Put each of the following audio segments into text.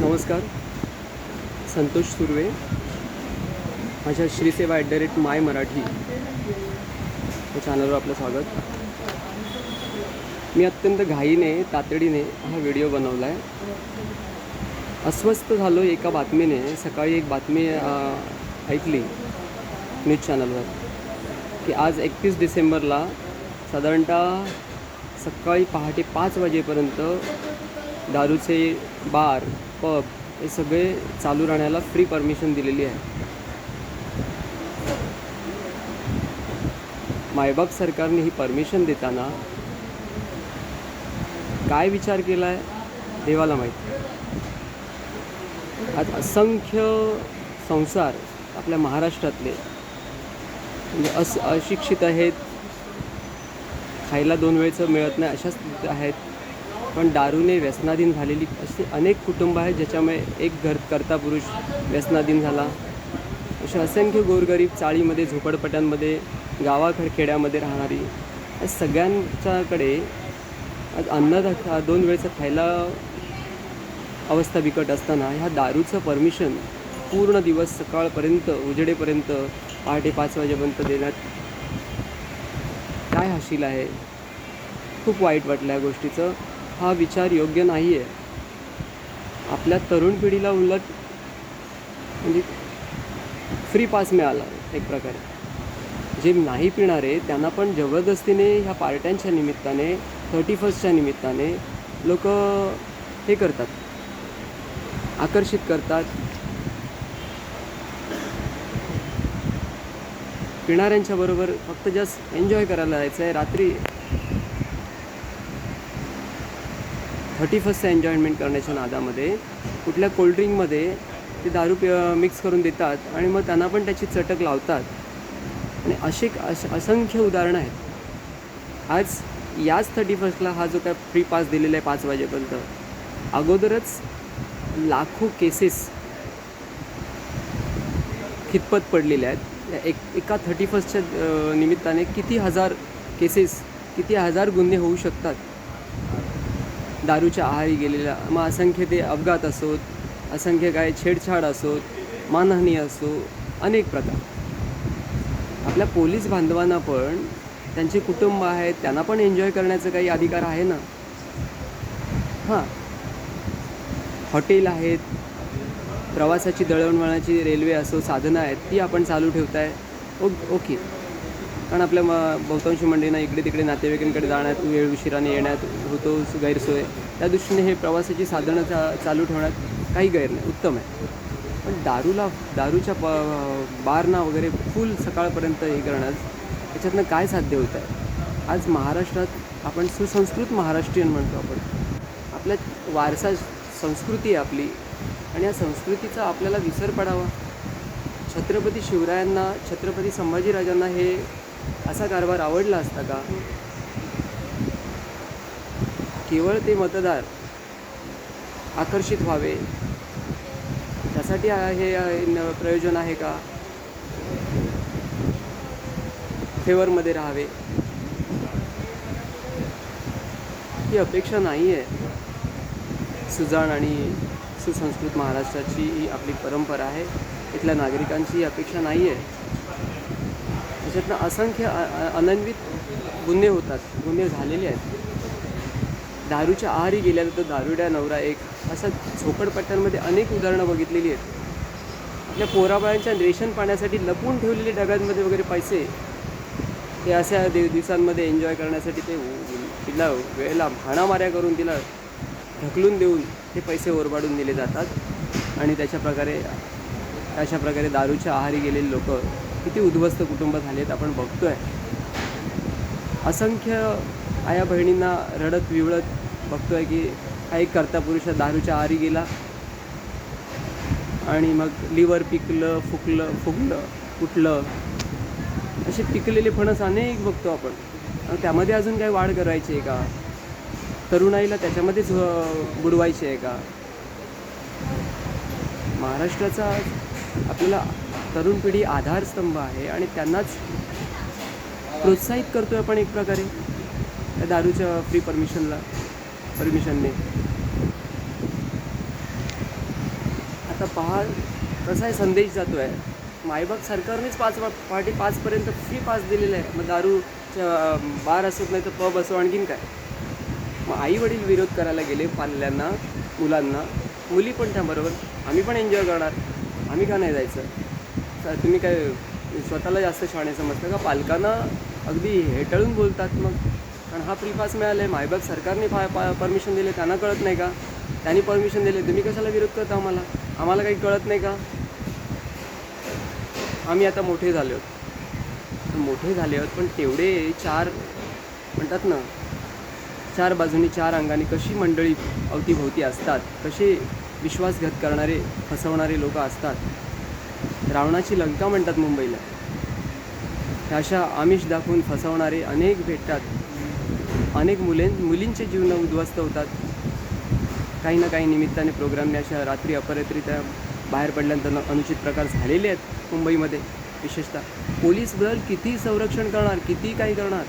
नमस्कार. संतोष सुर्वे. माझ्या Shriseva at the rate my Marathi या चॅनलवर आपलं स्वागत. मी अत्यंत घाईने तातडीने हा व्हिडिओ बनवला आहे अस्वस्थ झालो एका बातमीने. सकाळी एक बातमी ऐकली न्यूज चॅनलवर की आज एकतीस डिसेंबरला साधारणतः सकाळी पहाटे पाच वाजेपर्यंत दारूचे बार पब हे सगळे चालू राहण्याला फ्री परमिशन दिलेली आहे. मायबाप सरकारने ही परमिशन देताना काय विचार केला आहे देवाला माहीत? आज असंख्य संसार आपल्या महाराष्ट्रातले म्हणजे अस अशिक्षित आहेत खायला दोन वेळचं मिळत नाही अशा स्थितीत आहेत. पण दारूने व्यसनाधीन झालेली असे अनेक कुटुंब आहेत ज्याच्यामुळे एक घर करता पुरुष व्यसनाधीन झाला. अशा असंख्य गोरगरीब चाळीमध्ये झोपडपट्ट्यांमध्ये गावाकड खेड्यामध्ये राहणारी या सगळ्यांच्याकडे आज अन्न दोन वेळेचा खायला अवस्था बिकट असताना ह्या दारूचं परमिशन पूर्ण दिवस सकाळपर्यंत उजेडेपर्यंत पहाटे पाच वाजेपर्यंत देण्यात काय हाशील आहे? खूप वाईट वाटलं या गोष्टीचं. हा विचार योग्य नाही आहे आपल्या तरुण पिढीला उलट म्हणजे फ्री पास मिळाला एक प्रकारे. जे नाही पिणारे त्यांना पण जबरदस्तीने ह्या पार्ट्यांच्या निमित्ताने थर्टी फर्स्टच्या निमित्ताने लोक हे करतात. आकर्षित करतात. पिणाऱ्यांच्या बरोबर फक्त जस्ट एन्जॉय करायला जायचं आहे रात्री थर्टी फर्स्टचं एन्जॉयमेंट करण्याच्या नादामध्ये कुठल्या कोल्ड्रिंकमध्ये ते दारू पि मिक्स करून देतात आणि मग त्यांना पण त्याची चटक लावतात. आणि असे अश असंख्य उदाहरणं आहेत. आज याच थर्टी फर्स्टला हा जो काय फ्री पास दिलेला आहे पाच वाजेपर्यंत अगोदरच लाखो केसेस खितपत पडलेल्या आहेत. एक एका थर्टी फर्स्टच्या निमित्ताने किती हजार केसेस किती हजार गुन्हे होऊ शकतात? दारूच्या आहारी गेलेल्या मग असंख्य ते अपघात असोत असंख्य काय छेडछाड असोत मानहानी असो अनेक प्रकार. आपल्या पोलीस बांधवांना पण त्यांचे कुटुंब आहेत त्यांना पण एन्जॉय करण्याचा काही अधिकार आहे ना? हां. हॉटेल आहेत प्रवासाची दळणवळणाची रेल्वे असो साधनं आहेत ती आपण चालू ठेवताय. Oh okay. कारण आपल्या म बहुतांशी मंडळींना इकडे तिकडे नातेवाईकांकडे जाण्यात वेळ उशिराने येण्यात होतो गैरसोय. त्या दृष्टीने हे प्रवासाची साधनं चा चालू ठेवण्यात काही गैर नाही उत्तम आहे. पण दारूला दारूच्या प बारना वगैरे फुल सकाळपर्यंत हे करण्यास त्याच्यातनं काय साध्य होत आहे? आज महाराष्ट्रात आपण सुसंस्कृत महाराष्ट्रीयन म्हणतो आपण. आपल्या वारसा संस्कृती आहे आपली आणि या संस्कृतीचा आपल्याला विसर पडावा. छत्रपती शिवरायांना छत्रपती संभाजीराजांना हे असा कारभार आवडला असता का? केवळ ते मतदार आकर्षित व्हावे? त्यासाठी हे प्रयोजन आहे का? फेवरमध्ये राहावे? ही अपेक्षा नाही आहे सुजाण आणि सुसंस्कृत महाराष्ट्राची ही आपली परंपरा आहे. इथल्या नागरिकांची ही अपेक्षा नाही आहे त्याच्यातनं असंख्य अनन्वित गुन्हे होतात. गुन्हे झालेले आहेत. दारूच्या आहारी गेल्यानंतर दारुड्या नवरा एक असं झोपडपट्ट्यांमध्ये अनेक उदाहरणं बघितलेली आहेत. आपल्या पोराबाळांच्या रेशन पाण्यासाठी लपून ठेवलेले डब्यांमध्ये वगैरे पैसे ते अशा दिव दिवसांमध्ये एन्जॉय करण्यासाठी ते तिला वेळेला भाणामाऱ्या करून तिला ढकलून देऊन ते पैसे ओरबाडून दिले जातात. आणि त्याच्या प्रकारे अशा प्रकारे दारूच्या आहारी गेलेले लोक किती उद्ध्वस्त कुटुंब झालेत आपण बघतोय. असंख्य आया बहिणींना रडत विवळत बघतोय की हा एक करता पुरुष दारूच्या आरी गेला. आणि मग लिव्हर पिकलं फुकलं फुगलं फुटलं. असे पिकलेले फणस अनेक बघतो आपण. त्यामध्ये अजून काही वाढ करायची आहे का? तरुणाईला त्याच्यामध्येच बुडवायची आहे का? महाराष्ट्राचा आपल्याला तरुण पिढी आधारस्तंभ आहे आणि त्यांनाच प्रोत्साहित करतो आहे आपण एक प्रकारे. त्या दारूच्या फ्री परमिशनला परमिशनने आता पहा कसा आहे संदेश जातो आहे मायबाप सरकारनेच पाच पहाटे पाचपर्यंत फ्री पास दिलेला आहे. मग दारूच्या बार असत नाही तर पब असो आणखीन काय. मग आई वडील विरोध करायला गेले पाल्यांना मुलांना. मुली पण त्याबरोबर. आम्ही पण एन्जॉय करणार. आम्ही का नाही जायचं? तर तुम्ही काय स्वतःला जास्त शाणे समजता का? पालकांना अगदी हेटाळून बोलतात मग. कारण हा फ्री पास मिळाला आहे मायबाप सरकारने पा पा परमिशन दिले त्यांना कळत नाही का? त्यांनी परमिशन दिले तुम्ही कशाला विरोध करता आम्हाला? आम्हाला काही कळत नाही का? आम्ही आता मोठे झाले आहोत. मोठे झाले आहोत पण तेवढे चार म्हणतात ना चार बाजूनी चार अंगाने कशी मंडळी अवतीभोवती असतात? कसे विश्वासघात करणारे फसवणारे लोक असतात? रावणाची लंका म्हणतात मुंबईला. ह्या अशा आमिष दाखवून फसवणारे अनेक भेटतात. अनेक मुले मुलींचे जीवन उद्ध्वस्त होतात. काही ना काही निमित्ताने प्रोग्रामने अशा रात्री अपरात्री त्या बाहेर पडल्यानंतर अनुचित प्रकार झालेले आहेत मुंबईमध्ये. विशेषतः पोलीस दल किती संरक्षण करणार किती काही करणार?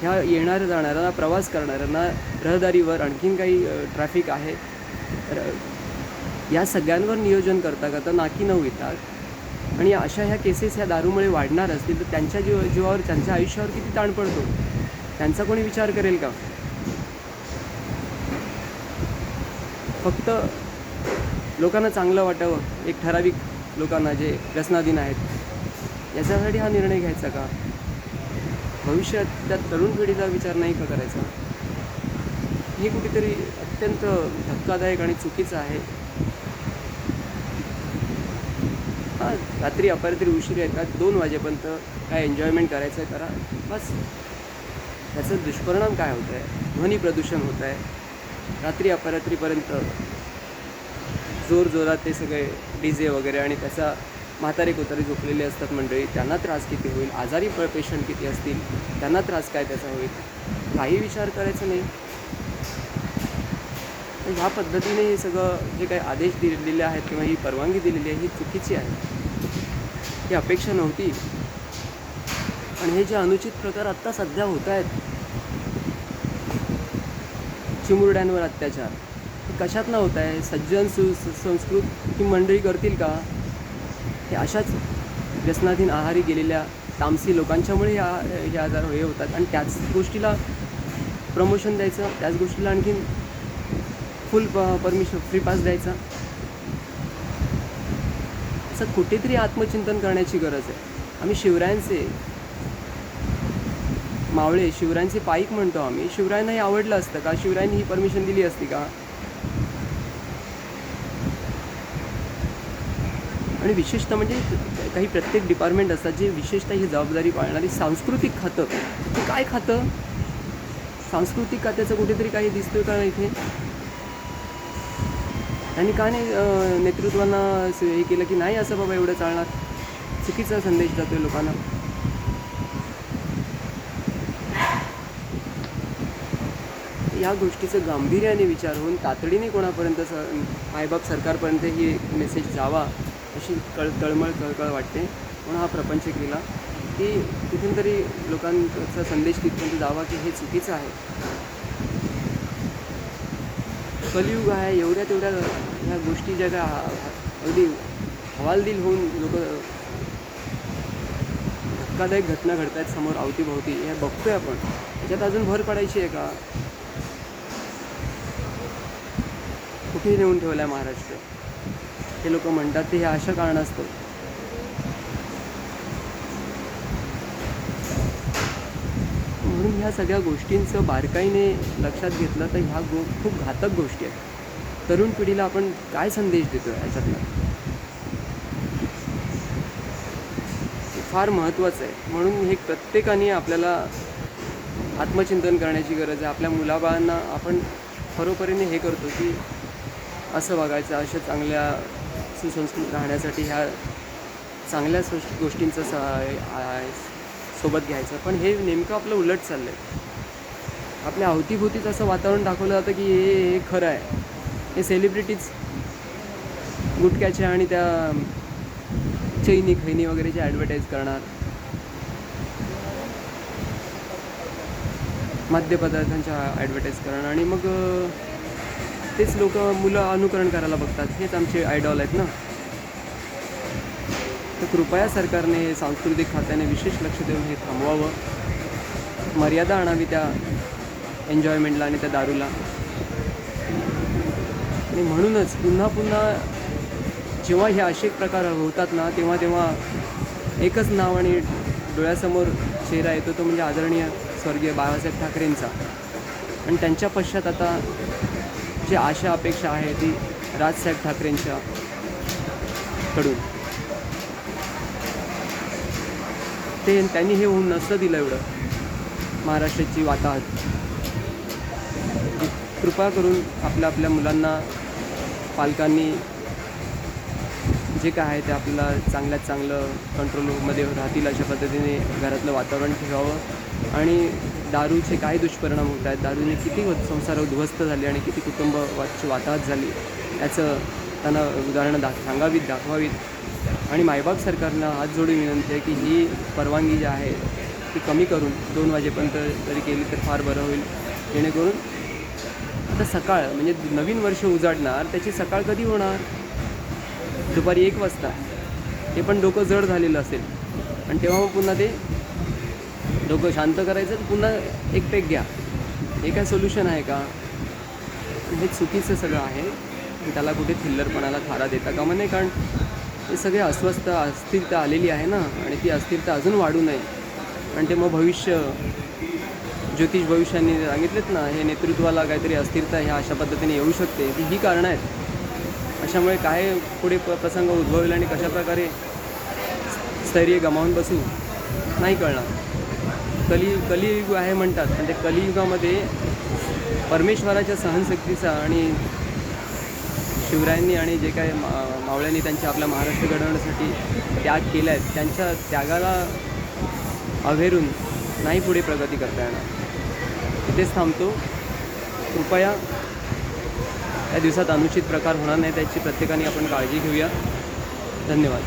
ह्या येणाऱ्या जाणाऱ्यांना प्रवास करणाऱ्यांना रहदारीवर आणखीन काही ट्रॅफिक आहे. र- या सगळ्यांवर नियोजन करता करता नाकी नऊ येतात. आणि अशा ह्या केसेस ह्या दारूमुळे वाढणार असतील तर त्यांच्या जीव जीवावर त्यांच्या आयुष्यावर किती ताण पडतो? त्यांचा कोणी विचार करेल का? फक्त लोकांना चांगलं वाटावं. एक ठराविक लोकांना जे व्यसनाधीन आहेत. याच्यासाठी हा निर्णय घ्यायचा का? भविष्यात त्या तरुण पिढीचा विचार नाही का करायचा? हे कुठेतरी अत्यंत धक्कादायक आणि चुकीचं आहे. हां रात्री अपरात्री उशीर येतात दोन वाजेपर्यंत काय एन्जॉयमेंट करायचं आहे? करा. बस. त्याचं दुष्परिणाम काय होत आहे ध्वनी प्रदूषण होत आहे रात्री अपरात्रीपर्यंत जोर जोरात ते सगळे डी जे वगैरे आणि त्याचा म्हातारे कोतारे झोपलेले असतात मंडळी त्यांना त्रास किती होईल? आजारी प पेशंट किती असतील? त्यांना त्रास काय त्याचा होईल? काही विचार करायचा नाही. तर ह्या पद्धतीने हे सगळं जे काही आदेश दिलेले आहेत किंवा ही परवानगी दिलेली आहे ही चुकीची आहे. ही अपेक्षा नव्हती. आणि हे जे अनुचित प्रकार आत्ता सध्या होत आहेत चिमुरड्यांवर अत्याचार कशातनं होत आहे? सज्जन सु संस्कृत ही मंडळी करतील का? हे अशाच व्यसनाधीन आहारी गेलेल्या तामसी लोकांच्यामुळे या हे आजार हे होतात. आणि त्याच गोष्टीला प्रमोशन द्यायचं त्याच गोष्टीला आणखीन फुल प परमिशन फ्री पास द्यायचा. असं कुठेतरी आत्मचिंतन करण्याची गरज आहे. आम्ही शिवरायांचे मावळे शिवरायांचे पाईक म्हणतो आम्ही. शिवरायांना हे आवडलं असतं का? शिवरायांनी ही परमिशन दिली असती का? आणि विशेषतः म्हणजे काही प्रत्येक डिपार्टमेंट असतात जे विशेषतः ही जबाबदारी पाळणारी सांस्कृतिक खातं. ते काय खातं? सांस्कृतिक खात्याचं कुठेतरी काही दिसतोय का इथे? त्यांनी का नाही नेतृत्वांना असं हे केलं की नाही असं बाबा एवढं चालणार? चुकीचा संदेश जातोय लोकांना. या गोष्टीचं गांभीर्याने विचार होऊन तातडीने कोणापर्यंत स आयबाब सरकारपर्यंत ही मेसेज जावा अशी कळ तळमळ कळकळ वाटते. म्हणून हा प्रपंच केला की तिथून तरी लोकांचा संदेश तिथपर्यंत जावा की हे चुकीचं आहे. कलियुग आहे एवढ्या तेवढ्या ह्या गोष्टी ज्या काय हा- अगदी हवालदिल होऊन लोक धक्कादायक घटना घडत आहेत समोर अवतीभोवती. हे बघतोय आपण. त्याच्यात अजून भर पडायची आहे का? कुठे नेऊन ठेवलं आहे महाराष्ट्र. हे लोक म्हणतात ते हे अशा कारणास्तव. म्हणून ह्या सगळ्या गोष्टींचं बारकाईने लक्षात घेतलं तर ह्या गो खूप घातक गोष्टी आहेत. तरुण पिढीला आपण काय संदेश देतो ह्याच्यातला फार महत्त्वाचं आहे. म्हणून हे प्रत्येकाने आपल्याला आत्मचिंतन करण्याची गरज आहे. आपल्या मुलाबाळांना आपण खरोखरीने हे करतो की असं वागायचं अशा चांगल्या सुसंस्कृत राहण्यासाठी ह्या चांगल्या सोश- गोष्टींचं स सोबत घ्यायचं. पण हे नेमकं आपलं उलट चाललं आहे आपल्या अवतीभोवतीच असं वातावरण दाखवलं जातं की हे हे खरं आहे. हे सेलिब्रिटीज गुटख्याच्या आणि त्या चैनी खैनी वगैरेची ॲडव्हर्टाईज करणार. मद्यपदार्थांच्या ॲडव्हर्टाईज करणार. आणि मग तेच लोक मुलं अनुकरण करायला बघतात. हेच आमचे आयडॉल आहेत ना. तर कृपया सरकारने सांस्कृतिक खात्याने विशेष लक्ष देऊन हे थांबवावं. मर्यादा आणावी त्या एन्जॉयमेंटला आणि त्या दारूला. आणि म्हणूनच पुन्हा पुन्हा जेव्हा हे असे प्रकार होतात ना तेव्हा तेव्हा एकच नाव आणि डोळ्यासमोर चेहरा येतो तो म्हणजे आदरणीय स्वर्गीय बाळासाहेब ठाकरेंचा. आणि त्यांच्या पश्चात आता जी आशा अपेक्षा आहे ती राजसाहेब ठाकरेंच्या कडून. ते त्यांनी हे होऊन नसतं दिलं एवढं. महाराष्ट्राची वाताहत. कृपा करून आपल्या आपल्या मुलांना पालकांनी जे काय आहे ते आपल्याला चांगल्यात चांगलं कंट्रोलमध्ये राहतील अशा पद्धतीने घरातलं वातावरण ठेवावं. आणि दारूचे काय दुष्परिणाम होत आहेत? दारूने किती संसार उद्ध्वस्त झाले आणि किती कुटुंबाची वाताहत झाली? याचं त्यांना उदाहरणं दाख सांगावीत दाखवावीत. आणि मायबाप सरकारनं हात जोडून विनंती आहे की ही परवानगी जी आहे ती कमी करून दोन वाजेपर्यंत जरी केली तर फार बरं होईल. जेणेकरून आता सकाळ म्हणजे नवीन वर्ष उजाडणार त्याची सकाळ कधी होणार? दुपारी एक वाजता. ते पण डोकं जड झालेलं असेल. आणि तेव्हा मग पुन्हा ते डोकं शांत करायचं तर पुन्हा एक पेक घ्या. हे काय सोल्युशन आहे का? हे चुकीचं सगळं आहे. त्याला कुठे थिल्लरपणाला थारा देता कामा नाही कारण हे सगळे अस्वस्थ अस्थिरता आलेली आहे ना? आणि ती अस्थिरता अजून वाढू नये. आणि ते मग भविष्य ज्योतिष भविष्याने सांगितलेत ना हे नेतृत्वाला काहीतरी अस्थिरता ह्या अशा पद्धतीने येऊ शकते. ती ही कारणं आहेत. अशामुळे काय पुढे प प्रसंग उद्भवेल आणि कशाप्रकारे स्थैर्य गमावून बसू नाही कळणार. कली कलियुग आहे म्हणतात. पण ते कलियुगामध्ये परमेश्वराच्या सहनशक्तीचा आणि शिवरायांनी आणि जे काय मा मावळ्यांनी त्यांच्या आपल्या महाराष्ट्र घडवण्यासाठी त्याग केला आहे त्यांच्या त्यागाला अभेरून नाही पुढे प्रगती करता येणार. इथेच थांबतो. कृपया या दिवसात अनुचित प्रकार होणार नाही त्याची प्रत्येकाने आपण काळजी घेऊया. धन्यवाद.